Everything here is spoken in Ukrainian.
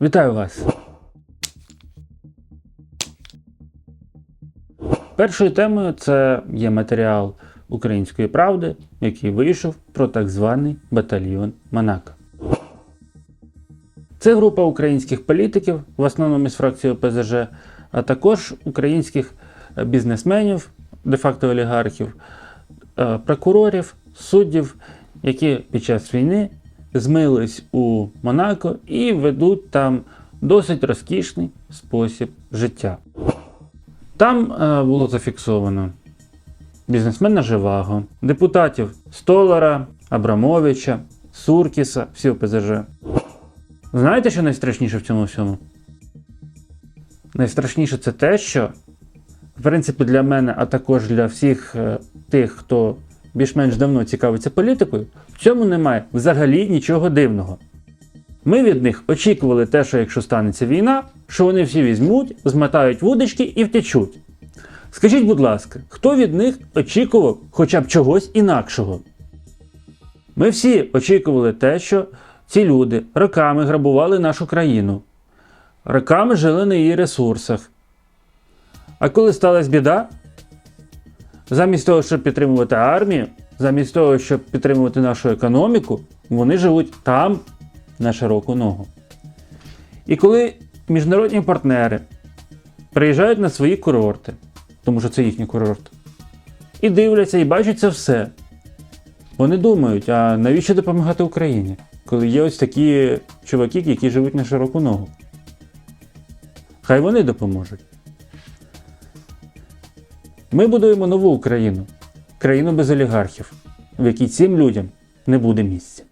Вітаю вас! Першою темою це є матеріал Української правди, який вийшов про так званий батальйон Монако. Це група українських політиків, в основному із фракції ОПЗЖ, а також українських бізнесменів, де-факто олігархів, е, прокурорів, суддів, які під час війни змились у Монако і ведуть там досить розкішний спосіб життя. Там е, було зафіксовано бізнесмена Живаго, депутатів Столара, Абрамовича, Суркіса, всі ОПЗЖ. Знаєте, що найстрашніше в цьому всьому? Найстрашніше це те, що, в принципі, для мене, а також для всіх е, тих, хто більш-менш давно цікавиться політикою, в цьому немає взагалі нічого дивного. Ми від них очікували те, що якщо станеться війна, що вони всі візьмуть, змотають вудочки і втечуть. Скажіть, будь ласка, хто від них очікував хоча б чогось інакшого? Ми всі очікували те, що ці люди роками грабували нашу країну, роками жили на її ресурсах. А коли сталася біда, замість того, щоб підтримувати армію, замість того, щоб підтримувати нашу економіку, вони живуть там на широку ногу. І коли міжнародні партнери приїжджають на свої курорти, тому що це їхні курорти, і дивляться і бачать це все, вони думають, а навіщо допомагати Україні, коли є ось такі чуваки, які живуть на широку ногу? Хай вони допоможуть. Ми будуємо нову Україну, країну без олігархів, в якій цим людям не буде місця.